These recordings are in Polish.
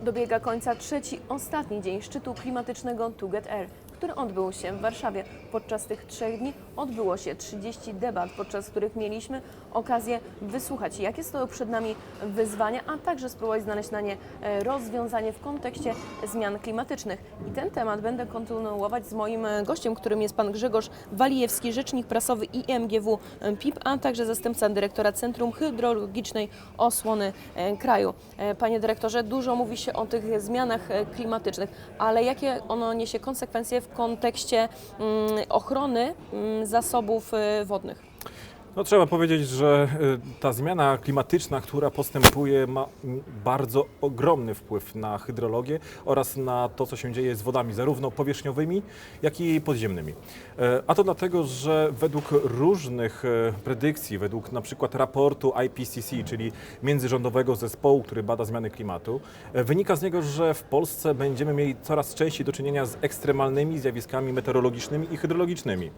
Dobiega końca trzeci, ostatni dzień szczytu klimatycznego To Get Air, który odbył się w Warszawie. Podczas tych trzech dni odbyło się 30 debat, podczas których mieliśmy okazję wysłuchać, jakie stoją przed nami wyzwania, a także spróbować znaleźć na nie e, rozwiązanie w kontekście zmian klimatycznych. I ten temat będę kontynuować z moim e, gościem, którym jest pan Grzegorz Walijewski, rzecznik prasowy IMGW PIP, a także zastępca dyrektora Centrum Hydrologicznej Osłony e, Kraju. E, Panie dyrektorze, dużo mówi się o tych zmianach e, klimatycznych, ale jakie ono niesie konsekwencje w kontekście mm, ochrony mm, zasobów e, wodnych? No, trzeba powiedzieć, że y, ta zmiana klimatyczna, która postępuje, ma bardzo ogromny wpływ na hydrologię oraz na to, co się dzieje z wodami, zarówno powierzchniowymi, jak i podziemnymi. E, A to dlatego, że według różnych e, predykcji, według na przykład raportu IPCC, czyli międzyrządowego zespołu, który bada zmiany klimatu, e, wynika z niego, że w Polsce będziemy mieli coraz częściej do czynienia z ekstremalnymi zjawiskami meteorologicznymi i hydrologicznymi,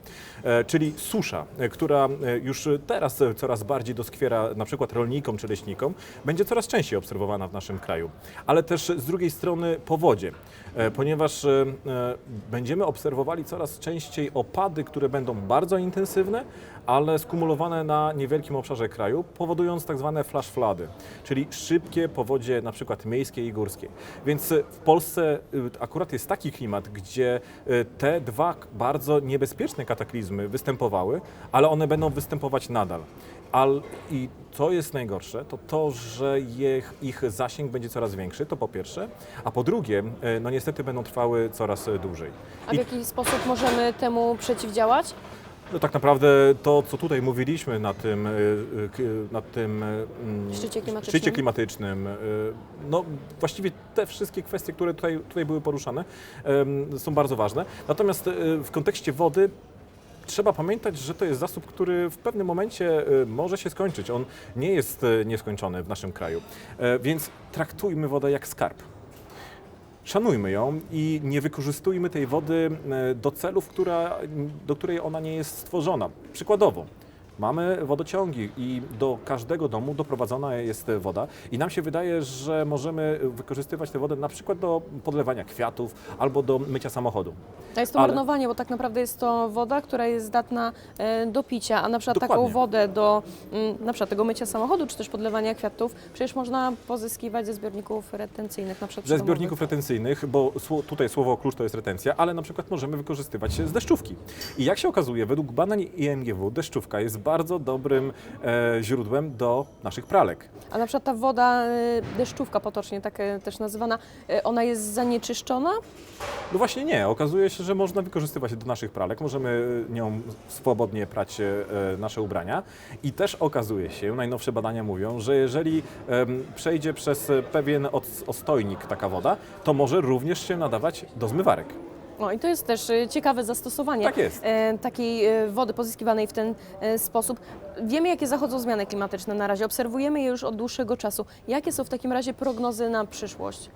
czyli susza, która e, już teraz e, coraz bardziej doskwiera na przykład rolnikom czy leśnikom, będzie coraz częściej obserwowana w naszym kraju. Ale też z drugiej strony powodzie, e, ponieważ e, e, będziemy obserwowali coraz częściej opady, które będą bardzo intensywne, ale skumulowane na niewielkim obszarze kraju, powodując tak zwane flash floody, czyli szybkie powodzie na przykład miejskie i górskie. Więc e, w Polsce akurat jest taki klimat, gdzie te dwa bardzo niebezpieczne kataklizmy występowały, ale one będą występować nadal. Al, I co jest najgorsze, to to, że ich, ich zasięg będzie coraz większy, to po pierwsze, a po drugie, e, no niestety będą trwały coraz e, dłużej. A w I- jaki sposób możemy temu przeciwdziałać? No tak naprawdę to, co tutaj mówiliśmy na tym, k- na tym mm, Szczycie klimatycznym. szczycie klimatycznym, no właściwie te wszystkie kwestie, które tutaj, tutaj były poruszane, są bardzo ważne. Natomiast w kontekście wody Trzeba pamiętać, że to jest zasób, który w pewnym momencie y, może się skończyć. On nie jest y, nieskończony w naszym kraju. E, Więc traktujmy wodę jak skarb. Szanujmy ją i nie wykorzystujmy tej wody e, do celów, która, do której ona nie jest stworzona. Przykładowo, mamy wodociągi i do każdego domu doprowadzona jest woda i nam się wydaje, że możemy wykorzystywać tę wodę na przykład do podlewania kwiatów albo do mycia samochodu. To jest to Ale- marnowanie, bo tak naprawdę jest to woda, która jest zdatna e, do picia, a na przykład taką Dokładnie. wodę do mm, na przykład tego mycia samochodu, czy też podlewania kwiatów, przecież można pozyskiwać ze zbiorników retencyjnych, na przykład Ze zbiorników retencyjnych, bo tutaj słowo klucz to jest retencja, ale na przykład możemy wykorzystywać z deszczówki. I jak się okazuje, według badań IMGW deszczówka jest bardzo dobrym e, źródłem do naszych pralek. A na przykład ta woda e, deszczówka potocznie tak e, też nazywana, e, ona jest zanieczyszczona? No właśnie nie, okazuje się, że można wykorzystywać do naszych pralek, możemy nią swobodnie prać e, nasze ubrania i też okazuje się, najnowsze badania mówią, że jeżeli em, przejdzie przez pewien od- ostojnik taka woda, to może również się nadawać do zmywarek. No i to jest też e, ciekawe zastosowanie Tak jest. e, takiej e, wody pozyskiwanej w ten sposób. Wiemy, jakie zachodzą zmiany klimatyczne na razie, obserwujemy je już od dłuższego czasu. Jakie są w takim razie prognozy na przyszłość?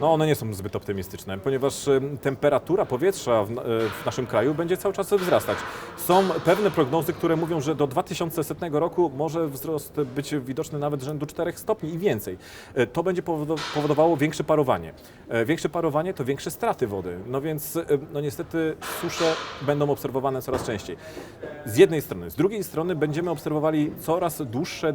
No one nie są zbyt optymistyczne, ponieważ em, temperatura powietrza w, e, w naszym kraju będzie cały czas wzrastać. Są pewne prognozy, które mówią, że do 2100 roku może wzrost być widoczny nawet rzędu 4 stopni i więcej. E, To będzie powodo- powodowało większe parowanie. Większe parowanie to większe straty wody. No więc no niestety susze będą obserwowane coraz częściej. Z jednej strony. Z drugiej strony będziemy obserwowali coraz dłuższe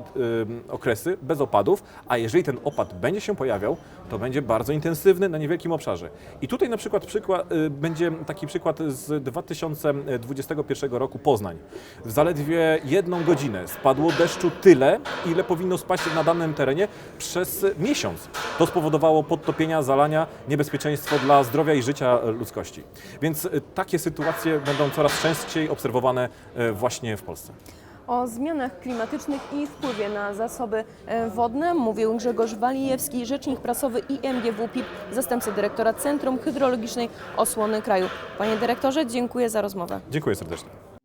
okresy bez opadów, a jeżeli ten opad będzie się pojawiał, to będzie bardzo intensywny na niewielkim obszarze. I tutaj na przykład przykład, y, będzie taki przykład z 2021 roku Poznań. W zaledwie jedną godzinę spadło deszczu tyle, ile powinno spaść na danym terenie przez miesiąc. To spowodowało podtopienia, zalania, niebezpieczeństwo dla zdrowia i życia ludzkości. Więc y, takie sytuacje będą coraz częściej obserwowane e, właśnie w Polsce. O zmianach klimatycznych i wpływie na zasoby e, wodne mówił Grzegorz Walijewski, rzecznik prasowy IMGW PIP, zastępca dyrektora Centrum Hydrologicznej Osłony Kraju. Panie dyrektorze, dziękuję za rozmowę. Dziękuję serdecznie.